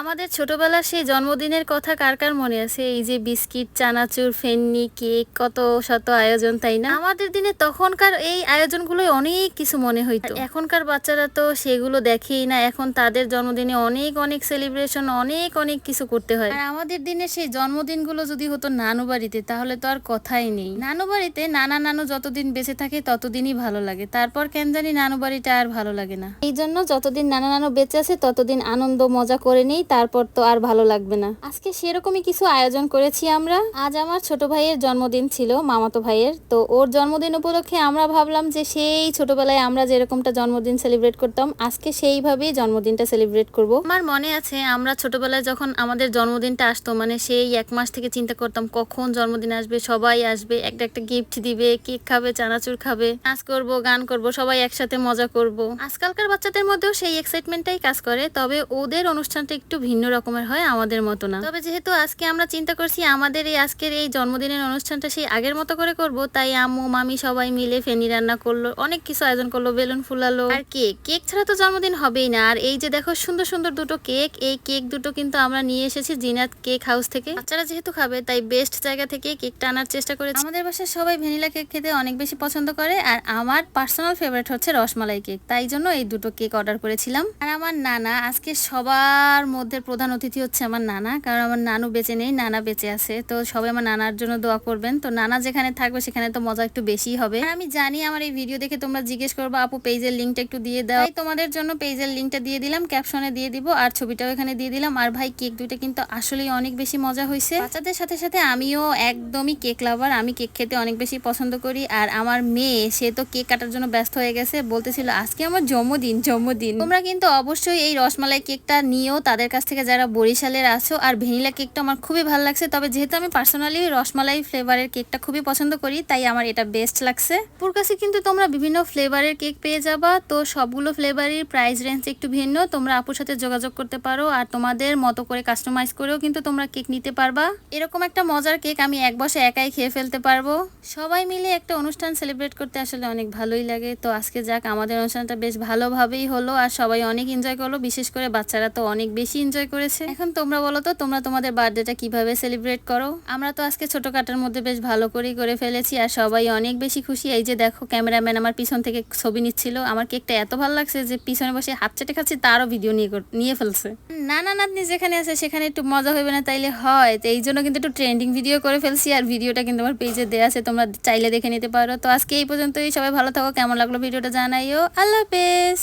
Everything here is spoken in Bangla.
আমাদের ছোটবেলার সেই জন্মদিনের কথা কার কার মনে আছে? এই যে বিস্কিট, চানাচুর, ফেননি, কেক, কত শত আয়োজন, তাই না? আমাদের দিনে তখনকার এই আয়োজনগুলোই অনেক কিছু মনে হইতো। এখনকার বাচ্চারা তো সেগুলো দেখেই না, এখন তাদের জন্মদিনে অনেক অনেক সেলিব্রেশন অনেক অনেক কিছু করতে হয়। আর আমাদের দিনে সেই জন্মদিনগুলো যদি হতো নানু বাড়িতে, তাহলে তো আর কথাই নেই। নানু বাড়িতে নানা নানু যতদিন বেঁচে থাকে, ততদিনই ভালো লাগে। তারপর কেন জানি নানু বাড়িটা আর ভালো লাগে না। এই জন্য যতদিন নানা নানু বেঁচে আছে, ততদিন আনন্দ, মজা করে নেই তারপর তো আর ভালো লাগবে না। আজকে সেরকমই কিছু আয়োজন করেছি আমরা। আজ আমার ছোট ভাইয়ের জন্মদিন ছিল, মামাতো ভাইয়ের। তো ওর জন্মদিন উপলক্ষে আমরা ভাবলাম যে সেই ছোটবেলায় আমরা যেরকমটা জন্মদিন সেলিব্রেট করতাম, আজকে সেইভাবেই জন্মদিনটা সেলিব্রেট করব। আমার মনে আছে, আমরা ছোটবেলায় যখন আমাদের জন্মদিনটা আসতো মানে সেই এক মাস থেকে চিন্তা করতাম, কখন জন্মদিন আসবে, সবাই আসবে, একটা একটা গিফট দিবে কেক খাবে, চানাচুর খাবে, নাচ করব, গান করব, সবাই একসাথে মজা করব। আজকালকার বাচ্চাদের মধ্যেও সেই এক্সাইটমেন্টটাই কাজ করে, তবে ওদের অনুষ্ঠানটা একটু ভিন্ন রকমের হয় আমাদের মতো না। তবে যেহেতু আজকে আমরা চিন্তা করছি আমাদের এই আজকের এই জন্মদিনের অনুষ্ঠানটা সেই আগের মতো করে করব, তাই আম্মু, মামি সবাই মিলে ফেনি রান্না করল, অনেক কিছু আয়োজন করল, বেলুন ফুলালো। আর কেক কেক ছাড়া তো জন্মদিন হবেই না। আর এই যে দেখো সুন্দর সুন্দর দুটো কেক, এই কেক দুটো কিন্তু আমরা নিয়ে এসেছি জিনাত কেক হাউস থেকে। বাচ্চারা যেহেতু খাবে, তাই বেস্ট জায়গা থেকে কেকটা আনার চেষ্টা করেছি। আমাদের বাসায় সবাই ভ্যানিলা কেক খেতে অনেক বেশি পছন্দ করে, আর আমার পার্সোনাল ফেভারিট হচ্ছে রসমালাই কেক, তাই জন্য এই দুটো কেক অর্ডার করেছিলাম। আর আমার নানা আজকে সবার মধ্যে প্রধান অতিথি হচ্ছে আমার নানা, কারণ আমার নানু বেঁচে নেই, নানা বেঁচে আছে। তো সবাই আমার নানার জন্য দোয়া করবেন। তো নানা যেখানে থাকবে সেখানে তো মজা একটু বেশি হবে। আমি জানি আমার এই ভিডিও দেখে তোমরা জিজ্ঞেস করব, আপু পেজের লিঙ্কটা একটু দিয়ে দাও। তাই তোমাদের জন্য পেজের লিঙ্কটা দিয়ে দিলাম ক্যাপশনে দিয়ে দিব, আর ছবিটাও এখানে দিয়ে দিলাম। আর ভাই কেক দুইটা কিন্তু আসলেই অনেক বেশি মজা হয়েছে। বাচ্চাদের সাথে সাথে আমিও একদমই কেক লাভার আমি কেক খেতে অনেক বেশি পছন্দ করি। আর আমার মেয়ে, সে তো কেক কাটার জন্য ব্যস্ত হয়ে গেছে, বলতেছিল, আজকে আমার জন্মদিন জন্মদিন। তোমরা কিন্তু অবশ্যই এই রসমালাই কেকটা নিয়েও তাদের থেকে যারা বরিশালের আছো আর ভ্যানিলা কেকটা আমার খুবই ভালো লাগছে, তবে যেহেতু আমি পার্সোনালি রসমালাই ফ্লেভারের কেকটা খুবই পছন্দ করি, তাই আমার এটা বেস্ট লাগছে। পুর কাছে কিন্তু তোমরা বিভিন্ন ফ্লেভারের কেক পেয়ে যাবা, তো সবগুলো ফ্লেভারের প্রাইস রেঞ্জ একটু ভিন্ন, তোমরা আপুর সাথে যোগাযোগ করতে পারো আর তোমাদের মতো করে কাস্টমাইজ করেও কিন্তু তোমরা কেক নিতে পারবা। এরকম একটা মজার কেক আমি এক বসে একাই খেয়ে ফেলতে পারব। সবাই মিলে একটা অনুষ্ঠান সেলিব্রেট করতে আসলে অনেক ভালোই লাগে, তো আজকে যাক আমাদের অনুষ্ঠানটা বেশ ভালোভাবেই হলো আর সবাই অনেক এনজয় করল, বিশেষ করে বাচ্চারা তো অনেক বেশি এনজয় করেছে? এখন তোমরা বলো তো তোমরা তোমাদের বার্থডেটা কীভাবে সেলিব্রেট করো? আমরা তো আজকে ছোটখাটোর মধ্যে বেশ ভালো করেই করে ফেলেছি আর সবাই অনেক বেশি খুশি। এই যে দেখো ক্যামেরাম্যান আমার পিছন থেকে ছবি নিচ্ছিল। আমার কেকটা এত ভালো লাগছে যে পিছনে বসে হাত চেটে খাচ্ছি তারও ভিডিও নিয়ে নিয়ে ফেলছে। না না নাতনি যেখানে আছে সেখানে একটু মজা হবে না তাইলে হয়। তো এই জন্য কিন্তু একটু ট্রেন্ডিং ভিডিও করে ফেলছি আর ভিডিওটা কিন্তু আমার পেজে দেওয়া আছে তোমরা চাইলে দেখে নিতে পারো। তো আজকে এই পর্যন্তই। সবাই ভালো থাকো কেমন লাগল ভিডিওটা জানাইও। আল্লাহ হাফেজ!